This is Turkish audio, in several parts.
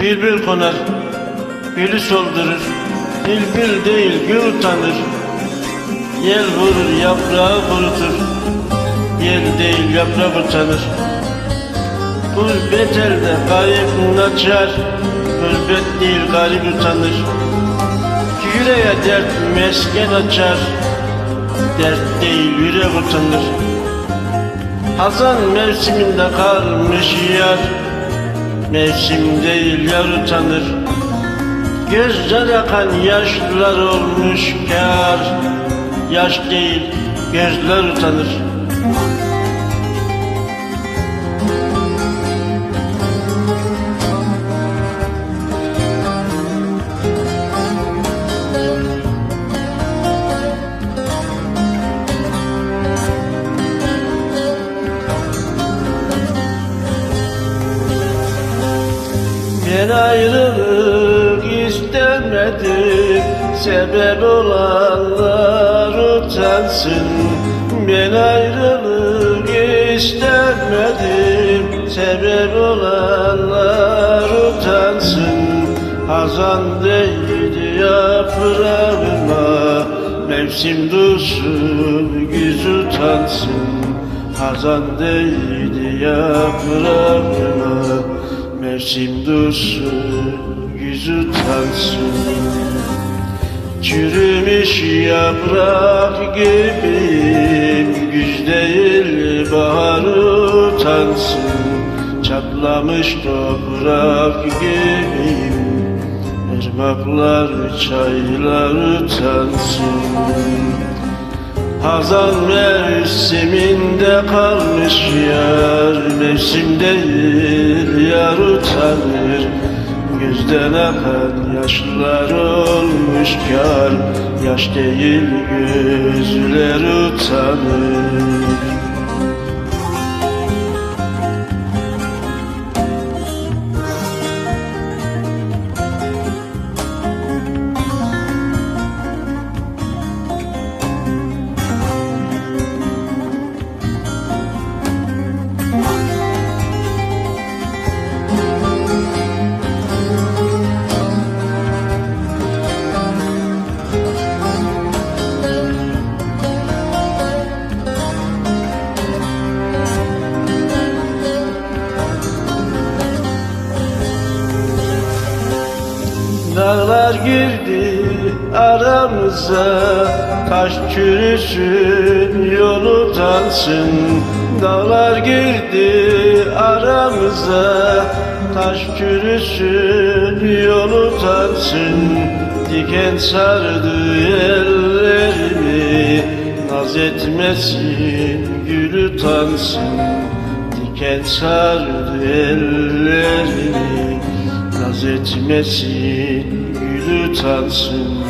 Bülbül konar, gülü soldurur. Bülbül değil gül utanır. Yel vurur yaprağı kurutur. Yel değil yaprak utanır. Gurbet elde garip naçar. Gurbet değil garip utanır. Yüreğe dert mesken açar. Dert değil yürek utanır. Hazan mevsiminde kalmış yar Mevsim değil yar utanır Gözler yakan yaşlılar olmuş kar Yaş değil gözler utanır Ben ayrılık istemedim. Sebep olanlar utansın. Ben ayrılık istemedim. Sebep olanlar utansın. Hazan değdi yaprağıma Mevsim dursun güz utansın. Hazan değdi yaprağıma Mevsim dursun yüz utansın Çürümüş yaprak gibiyim Güz değil bahar utansın. Çatlamış toprak gibiyim Irmaklar çaylar utansın Hazan mevsiminde kalmış yar Mevsim değil yar utanır. Gözden akan yaşlar olmuş kar Yaş değil gözler utanır Dağlar girdi aramıza Taş çürüsün yolu utansın Dağlar girdi aramıza Taş çürüsün yolu utansın Diken sardı ellerimi Naz etmesin gül utansın Diken sardı ellerimi Naz etmesin, utansın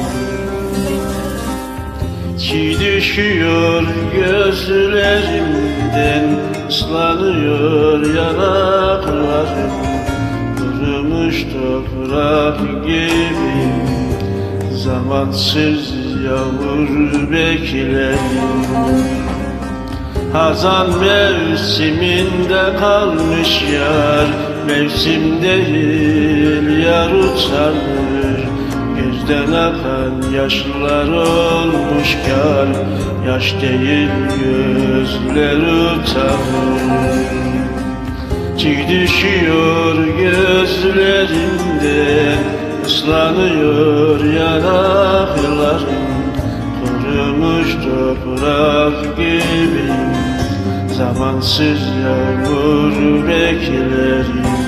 Çiğ düşüyor gözlerimden ıslanıyor yanaklarım. Kurumuş toprak gibi Zamansız yağmur beklerim. Hazan mevsiminde kalmış yar Mevsim değil yar utanır Gözden akan yaşlar olmuş kar Yaş değil gözler utanır Çiğ düşüyor gözlerimden ıslanıyor yanaklarım Kurumuş toprak gibi Zamansız yağmur beklerim